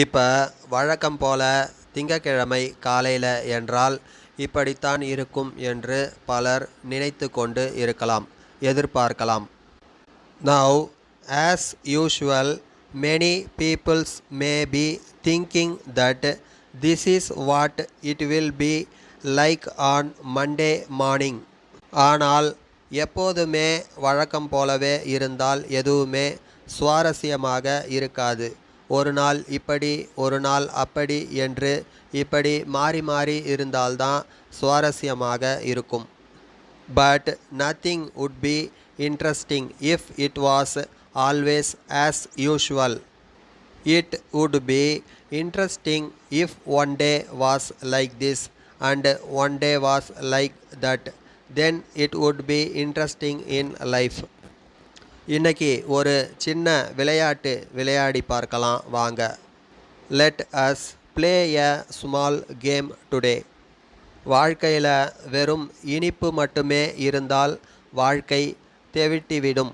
இப்போ வழக்கம் போல திங்கக்கிழமை காலையில் என்றால் இப்படித்தான் இருக்கும் என்று பலர் நினைத்து கொண்டு இருக்கலாம் எதிர்பார்க்கலாம். Now as usual many peoples may be thinking that this is what it will be like on Monday morning ஆனால் எப்போதுமே வழக்கம் போலவே இருந்தால் எதுவுமே சுவாரஸ்யமாக இருக்காது. ஒரு நாள் இப்படி ஒரு நாள் அப்படி என்று இப்படி மாறி மாறி இருந்தால்தான் சுவாரஸ்யமாக இருக்கும் but nothing would be interesting if it was always as usual. It would be interesting if one day was like this and one day was like that. Then it would be interesting in life. இன்னைக்கு ஒரு சின்ன விளையாட்டு விளையாடி பார்க்கலாம். வாங்க. Let us play a small game today வாழ்க்கையில் வெறும் இனிப்பு மட்டுமே இருந்தால் வாழ்க்கை தெவிட்டிவிடும்.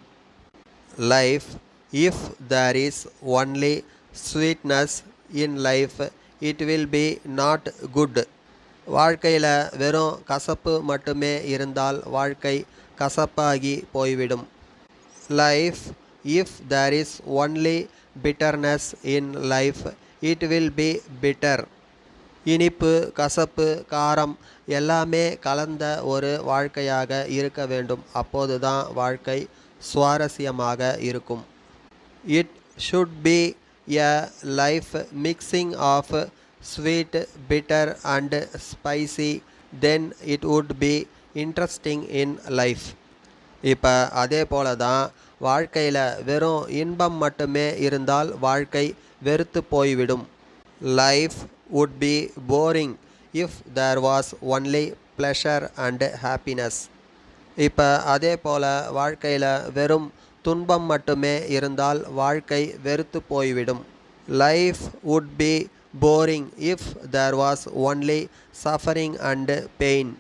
Life if there is only sweetness in life it will be not good வாழ்க்கையில் வெறும் கசப்பு மட்டுமே இருந்தால் வாழ்க்கை கசப்பாகி போய்விடும். Life if there is only bitterness in life it will be bitter இனிப்பு கசப்பு காரம் எல்லாமே கலந்த ஒரு வாழ்க்கையாக இருக்க வேண்டும். அப்போதுதான் வாழ்க்கை சுவாரஸ்யமாக இருக்கும். It should be a life mixing of sweet bitter and spicy then it would be interesting in life இப்போ அதே போல தான் வாழ்க்கையில் வெறும் இன்பம் மட்டுமே இருந்தால் வாழ்க்கை வெறுத்து போய்விடும். Life would be boring if there was only pleasure and happiness. இப்போ அதே போல் வாழ்க்கையில் வெறும் துன்பம் மட்டுமே இருந்தால் வாழ்க்கை வெறுத்து போய்விடும். Life would be boring if there was only suffering and pain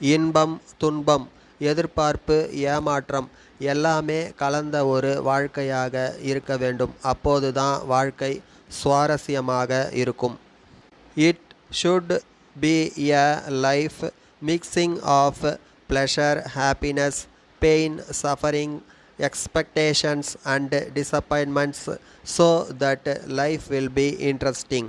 இன்பம் துன்பம் எதிர்பார்ப்பு ஏமாற்றம் எல்லாமே கலந்த ஒரு வாழ்க்கையாக இருக்க வேண்டும். அப்போதுதான் வாழ்க்கை சுவாரஸ்யமாக இருக்கும். It should be a life mixing of pleasure happiness pain suffering expectations and disappointments so that life will be interesting.